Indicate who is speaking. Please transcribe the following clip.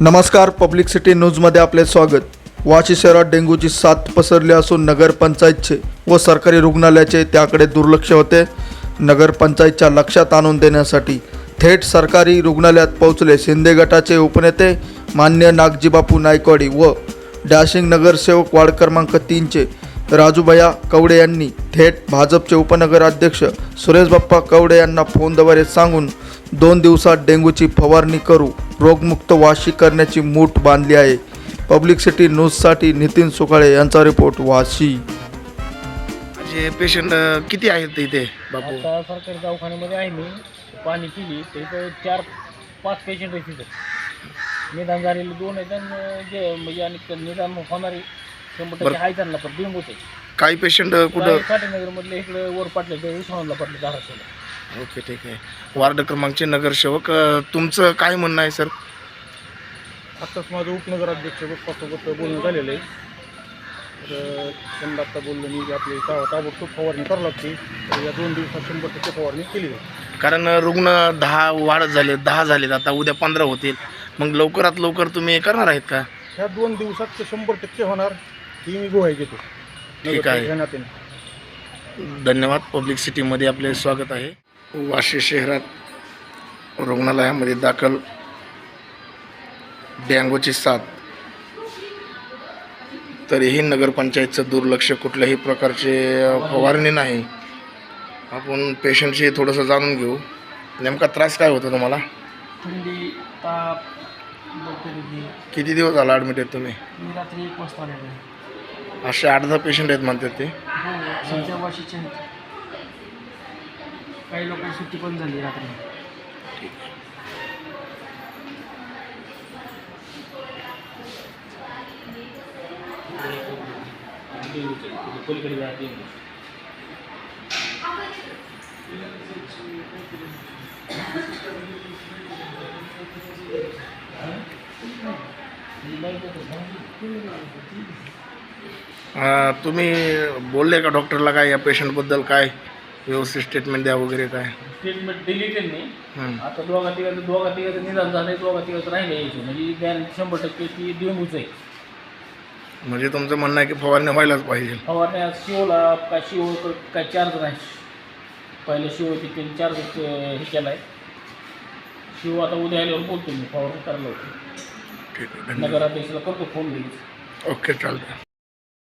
Speaker 1: नमस्कार public city न्यूजमध्ये आपले स्वागत. वाशी शहरात डेंग्यूची साथ पसरली असून नगरपंचायतचे व सरकारी रुग्णालयाचे त्याकडे दुर्लक्ष होते. नगरपंचायतच्या लक्षात आणून देण्यासाठी थेट सरकारी रुग्णालयात पोहोचले शिंदे गटाचे उपनेते मान्य नागजीबापू नायकवाडी व डॅशिंग नगरसेवक वार्ड क्रमांक तीनचे राजूभया कवडे यांनी थेट भाजपचे उपनगराध्यक्ष सुरेश बाप्पा कवडे यांना फोनद्वारे सांगून दोन दिवसात डेंग्यूची फवारणी करू रोगमुक्त वाशी करण्याची मूठ बांधली आहे. पब्लिक सिटी न्यूजसाठी नितीन सुकाळे यांचा रिपोर्ट वाशी.
Speaker 2: जे पेशंट किती आहेत इथे बापू?
Speaker 3: आता सरकारी दवाखान्यामध्ये आहे मी. पाणी केली तर इथं चार पाच पेशंट आहेत तिथं निदान झालेले दोन आहेत आणि जे म्हणजे आणि ते निदान होणारे शंभर टक्के. आहे त्यांना पण डेंगूच आहे
Speaker 2: काही पेशंट कुठं?
Speaker 3: साठेनगरमधले इकडे वर पाटले ते उस्मानाला पाटले धाराशिवला.
Speaker 2: ओके ठीक आहे. वार्ड क्रमांकचे नगरसेवक अ, तुमचं काय म्हणणं आहे सर?
Speaker 4: आत्ताच माझं उपनगराध्यक्ष बप्पासोबत बोलणं झालेलं आहे. तर त्यांना आत्ता बोललो मी की आपली ता ताबडतोब फवारणी करावी लागते. तर या दोन दिवसात शंभर टक्के फवारणी केली जाईल.
Speaker 2: कारण रुग्ण दहा वाढत झाले दहा झालेत. आता उद्या पंधरा होतील. मग लवकरात लवकर तुम्ही करणार आहेत का?
Speaker 4: ह्या दोन दिवसात ते शंभर टक्के होणार. ही मी गुहाई घेतो.
Speaker 2: ठीक आहे.
Speaker 4: ह्या नात्याने.
Speaker 2: धन्यवाद. पब्लिक सिटीमध्ये आपले स्वागत आहे. वाशी शहरात रुग्णालयामध्ये दाखल डेंगूची साथ. तरीही नगरपंचायतचं दुर्लक्ष कुठल्याही प्रकारचे फवारणी नाही. आपण पेशंटशी थोडंसं जाणून घेऊ. नेमका त्रास काय होतो तुम्हाला?
Speaker 3: थंडी ताप डोकेदुखी
Speaker 2: किती दिवस झाला ॲडमिट आहेत तुम्ही?
Speaker 3: मी रात्री एक वाजता आलेलो
Speaker 2: असे आठ दहा पेशंट आहेत म्हणतात ते.
Speaker 3: हो आहेत. काही लोकांची सुट्टी पण झाली रात्री.
Speaker 2: तुम्ही बोलले का डॉक्टरला काय या पेशंटबद्दल काय? व्यवस्थित स्टेटमेंट द्या वगैरे काय.
Speaker 3: ट्रीटमेंट दिली त्यांनी. आता दोघा तिघाचं दोघा तिघाचं निदान झालंय दोघा तिघाचं राहिलं यायचं म्हणजे गॅरंटी शंभर टक्के ती डेंगूच आहे
Speaker 2: म्हणजे तुमचं म्हणणं आहे की फवारणी व्हायलाच पाहिजे.
Speaker 3: फवारण्या शिवला काय शिव काय चार्ज नाही. पहिले शिव होती त्यांनी चार्ज हे केला आहे शिव आता उद्या आल्यावर बोलतो मी फवारणी करायला होती
Speaker 2: ठीक आहे धन्यवाद.
Speaker 3: नगराध्यक्षाला करतो फोन लगेच.
Speaker 2: ओके चालतं